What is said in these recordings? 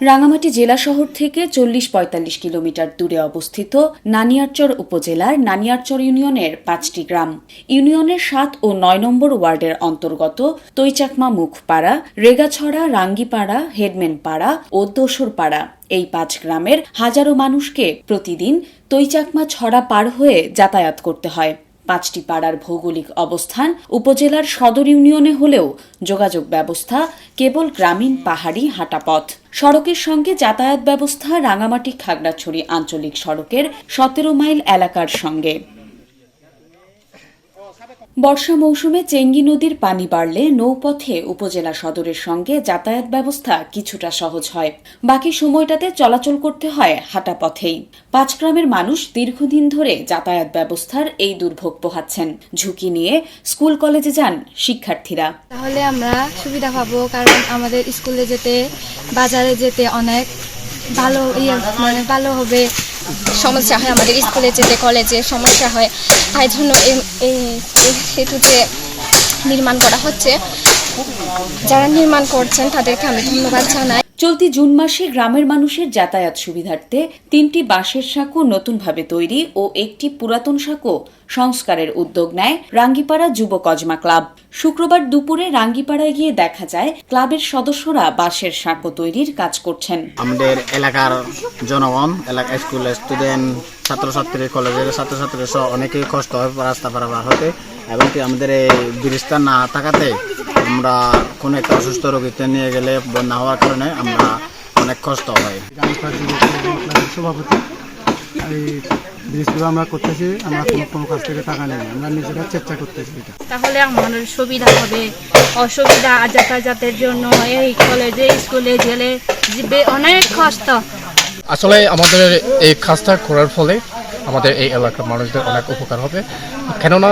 রাঙামাটি জেলা শহর থেকে চল্লিশ পঁয়তাল্লিশ কিলোমিটার দূরে অবস্থিত নানিয়ারচর উপজেলার নানিয়ারচর ইউনিয়নের পাঁচটি গ্রাম। ইউনিয়নের সাত ও নয় নম্বর ওয়ার্ডের অন্তর্গত তৈচাকমা মুখপাড়া, রেগাছড়া, রাঙ্গিপাড়া, হেডম্যানপাড়া ও দোসরপাড়া। এই পাঁচ গ্রামের হাজারো মানুষকে প্রতিদিন তৈচাকমা ছড়া পার হয়ে যাতায়াত করতে হয়। পাঁচটি পাড়ার ভৌগোলিক অবস্থান উপজেলার সদর ইউনিয়নে হলেও যোগাযোগ ব্যবস্থা কেবল গ্রামীণ পাহাড়ি হাঁটাপথ। সড়কের সঙ্গে যাতায়াত ব্যবস্থা রাঙামাটি খাগড়াছড়ি আঞ্চলিক সড়কের সতেরো মাইল এলাকার সঙ্গে। বর্ষা মৌসুমে চেঙ্গি নদীর পানি বাড়লে নৌপথে উপজেলা সদরের সঙ্গে যাতায়াত ব্যবস্থা কিছুটা সহজ হয়। বাকি সময়টাতে চলাচল করতে হয় হাঁটা পথেই পাঁচ গ্রামের মানুষ দীর্ঘদিন ধরে যাতায়াত ব্যবস্থার এই দুর্ভোগ পোহাচ্ছেন। ঝুঁকি নিয়ে স্কুল কলেজে যান শিক্ষার্থীরা। তাহলে আমরা সুবিধা পাবো, কারণ আমাদের স্কুলে যেতে, বাজারে যেতে অনেক ভালো ইয়ে মানে ভালো হবে। সমস্যা হয় আমাদের স্কুলে যেতে, কলেজে সমস্যা হয়। তাই জন্য এই- সেতু যে নির্মাণ করা হচ্ছে, যারা নির্মাণ করছেন তাদেরকে আমি ধন্যবাদ জানাই। চলতি জুন মাসে গ্রামের মানুষের যাতায়াত সুবিধার্থে তিনটি বাঁশের সাঁকো নতুনভাবে তৈরি ও একটি পুরাতন সাঁকো সংস্কারের উদ্যোগ নেয় রাঙ্গিপাড়া যুব কজমা ক্লাব। শুক্রবার দুপুরে রাঙ্গিপাড়ায় গিয়ে দেখা যায়, ক্লাবের সদস্যরা বাঁশের সাঁকো তৈরির কাজ করছেন। আমাদের এলাকার জনগণ, এলাকা স্কুলের স্টুডেন্ট ছাত্রছাত্রী, কলেজের ছাত্রছাত্রী সহ অনেকেই কষ্ট হয়, রাস্তা পারাপার হতে। এবং কি আমাদের এই ব্রিজটা না থাকাতে আমরা কোনো একটা অসুস্থ রোগীতে নিয়ে গেলে বন্যা হওয়ার কারণে আমরা অনেক কষ্ট হয়। সভাপতি এই ব্রিজগুলো আমরা করতেছি আমরা কোনো কোনো কাছ থেকে টাকা নেই আমরা নিজেরা চেষ্টা করতেছি এটা। তাহলে আমাদের সুবিধা হবে অসুবিধা যাতায়াতের জন্য এই কলেজে স্কুলে গেলে অনেক কষ্ট। আসলে আমাদের এই কাজটা করার ফলে আমাদের এই এলাকার মানুষদের অনেক উপকার হবে। কেননা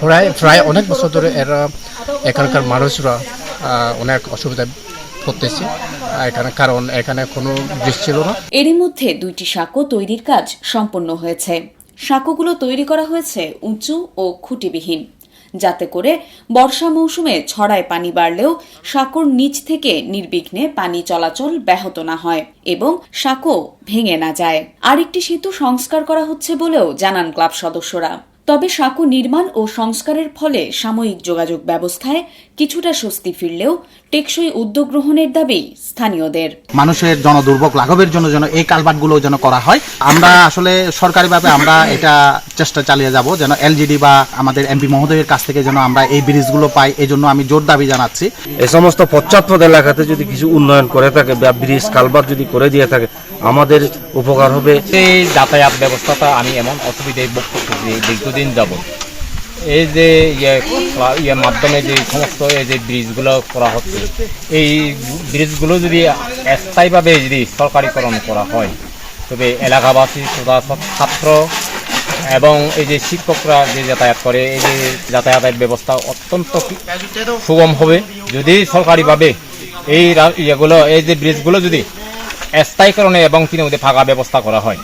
প্রায় প্রায় অনেক বছর ধরে এরা এখানকার মানুষরা অনেক অসুবিধায় পড়তেছে। এখানে কারণ এখানে কোনো ব্রিজ ছিল না। এরই মধ্যে দুইটি সাঁকো তৈরির কাজ সম্পন্ন হয়েছে। সাঁকোগুলো তৈরি করা হয়েছে উঁচু ও খুঁটিবিহীন, যাতে করে বর্ষা মৌসুমে ছড়ায় পানি বাড়লেও সাঁকোর নিচ থেকে নির্বিঘ্নে পানি চলাচল ব্যাহত না হয় এবং সাঁকো ভেঙে না যায়। আরেকটি সেতু সংস্কার করা হচ্ছে বলেও জানান ক্লাব সদস্যরা। তবে সাঁকো নির্মাণ ও সংস্কারের ফলে সাময়িক যোগাযোগ ব্যবস্থায় কিছুটা স্বস্তি ফিরলেও টেকসই উদ্যোগ গ্রহণের দাবি স্থানীয়দের। মানুষের জনদুর্ভোগ লাঘবের জন্য যেন এই কালভার্টগুলো যেন করা হয় আমরা আসলে সরকারিভাবে আমরা এটা চেষ্টা চালিয়ে যাব যেন এলজিডি বা আমাদের এমপি মহোদয়ের কাছ থেকে যেন আমরা এই ব্রিজগুলো পাই এই জন্য আমি জোর দাবি জানাচ্ছি। এই সমস্ত পশ্চাৎপদ এলাকাতে যদি কিছু উন্নয়ন করে থাকে বা ব্রিজ কালভার যদি করে দিয়ে থাকে আমাদের উপকার হবে। এই যাতায়াত ব্যবস্থাটা আমি এমন অসুবিধায় ভোগ করতেছি দীর্ঘদিন যাব এই যে ইয়ে ইয়ের মাধ্যমে যে সমস্ত এই যে ব্রিজগুলো করা হচ্ছে, এই ব্রিজগুলো যদি স্থায়ীভাবে যদি সরকারিকরণ করা হয়, তবে এলাকাবাসী ছাত্র এবং এই যে শিক্ষকরা যে যাতায়াত করে, এই যে যাতায়াতের ব্যবস্থা অত্যন্ত সুগম হবে। যদি সরকারিভাবে এই ইয়েগুলো, এই যে ব্রিজগুলো যদি স্থায়ীকরণে এবং তিনি ফাঁকা ব্যবস্থা করা হয়।